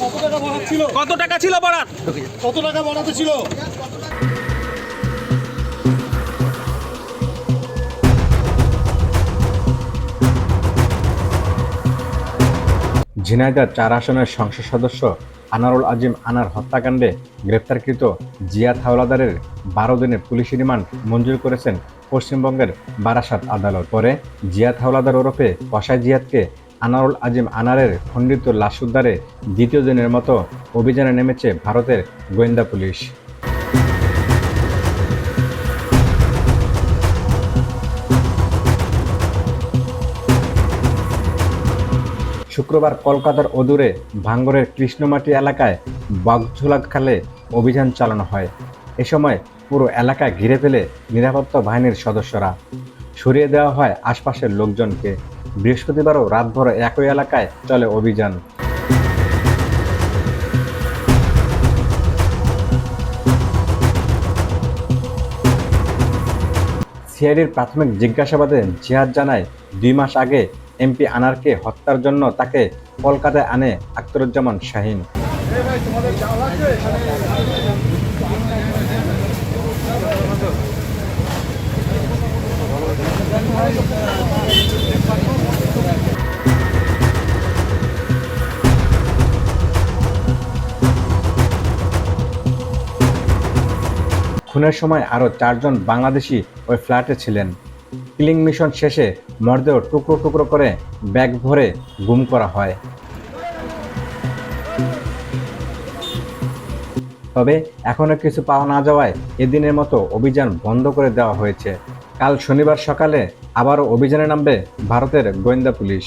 কত টাকা ছিল কত বরাত? কত টাকা বরাদ ছিল? ঝিনাইদহ চার আসনের সংসদ সদস্য আনারুল আজিম আনার হত্যাকাণ্ডে গ্রেপ্তারকৃত জিয়াদ হাওলাদারের বারো দিনের পুলিশি রিমান্ড মঞ্জুর করেছেন পশ্চিমবঙ্গের বারাসাত আদালত। পরে জিয়াদ হাওলাদার ওরফে কসাই জিয়াদকে আনারুল আজিম আনারের খণ্ডিত লাশ উদ্ধারে দ্বিতীয় দিনের মতো অভিযানে নেমেছে ভারতের গোয়েন্দা পুলিশ। শুক্রবার কলকাতার অদূরে ভাঙ্গরের কৃষ্ণমাটি এলাকায় বাগঝোলা খালে অভিযান চালানো হয়। এ সময় পুরো এলাকা ঘিরে ফেলে নিরাপত্তা বাহিনীর সদস্যরা। সরিয়ে দেওয়া হয় আশপাশের লোকজনকে। বৃহস্পতিবারও রাতভর একই এলাকায় চলে অভিযান। সিআইডির প্রাথমিক জিজ্ঞাসাবাদে জিহাদ জানায়, দুই মাস আগে এমপি আনারকে হত্যার জন্য তাকে কলকাতায় আনে আখতারুজ্জামান শাহিন। খুনের সময় আরও চারজন বাংলাদেশি ওই ফ্ল্যাটে ছিলেন। কিলিং মিশন শেষে মরদেহ টুকরো টুকরো করে ব্যাগ ভরে গুম করা হয়। তবে এখনও কিছু পাওয়া না যাওয়ায় এদিনের মতো অভিযান বন্ধ করে দেওয়া হয়েছে। কাল শনিবার সকালে আবারও অভিযানে নামবে ভারতের গোয়েন্দা পুলিশ।